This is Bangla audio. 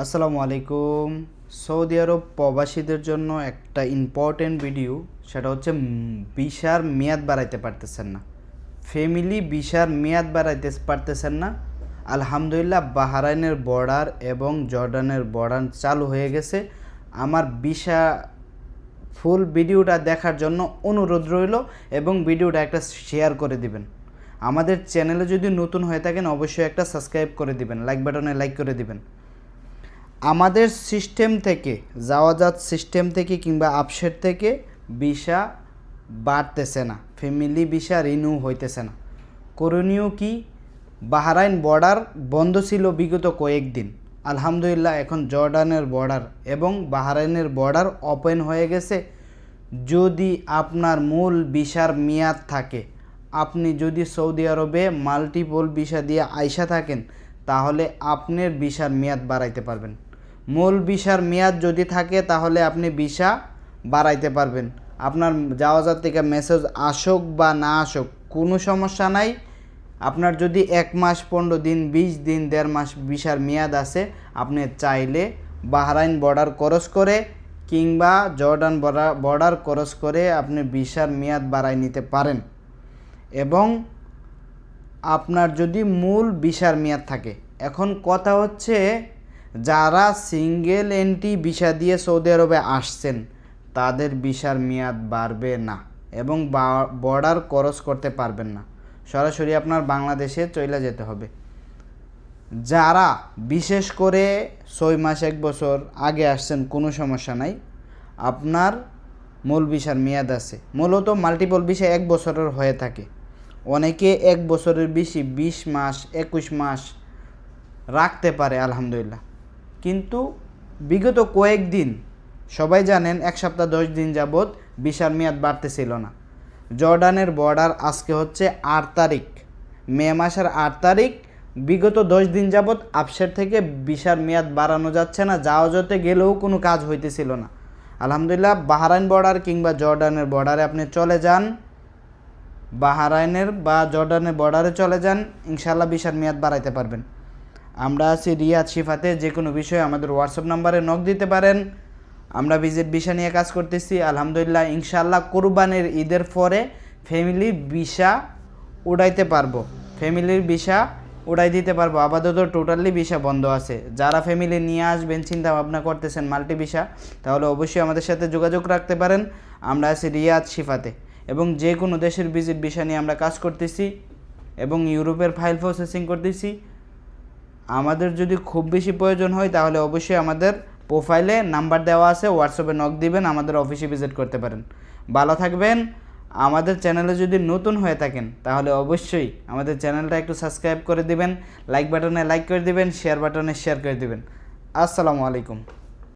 আসসালামু আলাইকুম। সৌদি আরব প্রবাসীদের জন্য একটা ইম্পর্টেন্ট ভিডিও সেটা হচ্ছে ভিসার মেয়াদ বাড়াইতে পারতেছেন না। ফ্যামিলি ভিসার মেয়াদ বাড়াইতে পারতেছেন না। আলহামদুলিল্লাহ, বাহারাইনের বর্ডার এবং জর্ডানের বর্ডার চালু হয়ে গেছে। আমার ভিসা ফুল ভিডিওটা দেখার জন্য অনুরোধ রইল এবং ভিডিওটা একটা শেয়ার করে দিবেন। আমাদের চ্যানেলে যদি নতুন হয়ে থাকেন, অবশ্যই একটা সাবস্ক্রাইব করে দিবেন। লাইক বাটনে লাইক করে দিবেন। আমাদের সিস্টেম থেকে, যাওয়াজাত সিস্টেম থেকে কিংবা আপসেট থেকে ভিসা বাড়তেছে না। ফ্যামিলি ভিসা রিনিউ হইতেছে না। করণীয় কি? বাহারাইন বর্ডার বন্ধ ছিল বিগত কয়েকদিন। আলহামদুলিল্লাহ, এখন জর্ডানের বর্ডার এবং বাহারাইনের বর্ডার ওপেন হয়ে গেছে। যদি আপনার মূল ভিসার মেয়াদ থাকে, আপনি যদি সৌদি আরবে মাল্টিপল ভিসা দিয়ে আইসা থাকেন, তাহলে আপনার ভিসার মেয়াদ বাড়াইতে পারবেন। মূল ভিসার মেয়াদ যদি থাকে, তাহলে আপনি ভিসা বাড়াইতে পারবেন। আপনার যাওয়া থেকে মেসেজ আসুক বা না আসুক, কোনো সমস্যা নাই। আপনার যদি এক মাস, পনেরো দিন, বিশ দিন, দেড় মাস ভিসার মেয়াদ আছে, আপনি চাইলে বাহরাইন বর্ডার ক্রস করে কিংবা জর্ডান বর্ডার ক্রস করে আপনি ভিসার মেয়াদ বাড়াই নিতে পারেন। এবং আপনার যদি মূল ভিসার মেয়াদ থাকে, এখন কথা হচ্ছে যারা সিঙ্গেল এন্ট্রি ভিসা দিয়ে সৌদি আরবে আসছেন, তাদের ভিসার মেয়াদ বাড়বে না এবং বর্ডার ক্রস করতে পারবেন না। সরাসরি আপনার বাংলাদেশে চলে যেতে হবে। যারা বিশেষ করে ছয় মাস, এক বছর আগে আসছেন, কোনো সমস্যা নাই। আপনার মূল ভিসার মেয়াদ আছে। মূলত মাল্টিপল ভিসা এক বছরের হয়ে থাকে। অনেকে এক বছরের বেশি, বিশ মাস, একুশ মাস রাখতে পারে, আলহামদুলিল্লাহ। কিন্তু বিগত কয়েকদিন, সবাই জানেন এক সপ্তাহ দশ দিন যাবৎ ভিসার মেয়াদ বাড়তেছিল না। জর্ডানের বর্ডার আজকে হচ্ছে আট তারিখ। মে মাসের আট তারিখ, বিগত দশ দিন যাবৎ আপসেট থেকে ভিসার মেয়াদ বাড়ানো যাচ্ছে না যাওয়া যেতে গেলেও কোনো কাজ হইতেছিল না। আলহামদুলিল্লাহ, বাহারাইন বর্ডার কিংবা জর্ডানের বর্ডারে আপনি চলে যান। বাহারাইনের বা জর্ডানের বর্ডারে চলে যান ইনশাল্লাহ ভিসার মেয়াদ বাড়াইতে পারবেন। আমরা আছি রিয়াদ শিফাতে, যে কোনো বিষয়ে আমাদের হোয়াটসঅ্যাপ নাম্বারে নক দিতে পারেন। আমরা ভিজিট ভিসা নিয়ে কাজ করতেছি, আলহামদুলিল্লাহ ইনশাল্লাহ কোরবানের ঈদের পরে ফ্যামিলি ভিসা উড়াইতে পারব। ফ্যামিলির ভিসা উড়াই দিতে পারব। আপাতত টোটালি ভিসা বন্ধ আছে। যারা ফ্যামিলি নিয়ে আসবেন চিন্তা ভাবনা করতেছেন মাল্টি ভিসা তাহলে অবশ্যই আমাদের সাথে যোগাযোগ রাখতে পারেন। আমরা আছি রিয়াদ শিফাতে। এবং যে কোনো দেশের ভিজিট ভিসা নিয়ে আমরা কাজ করতেছি এবং ইউরোপের ফাইল প্রসেসিং করতেছি। আমাদের যদি খুব বেশি প্রয়োজন হয়, তাহলে অবশ্যই আমাদের প্রোফাইলে নাম্বার দেওয়া আছে হোয়াটসঅ্যাপে নক দিবেন, আমাদের অফিসে ভিজিট করতে পারেন। ভালো থাকবেন। আমাদের চ্যানেলে যদি নতুন হয়ে থাকেন, তাহলে অবশ্যই আমাদের চ্যানেলটা একটু সাবস্ক্রাইব করে দিবেন লাইক বাটনে লাইক করে দিবেন শেয়ার বাটনে শেয়ার করে দিবেন। আসসালামু আলাইকুম।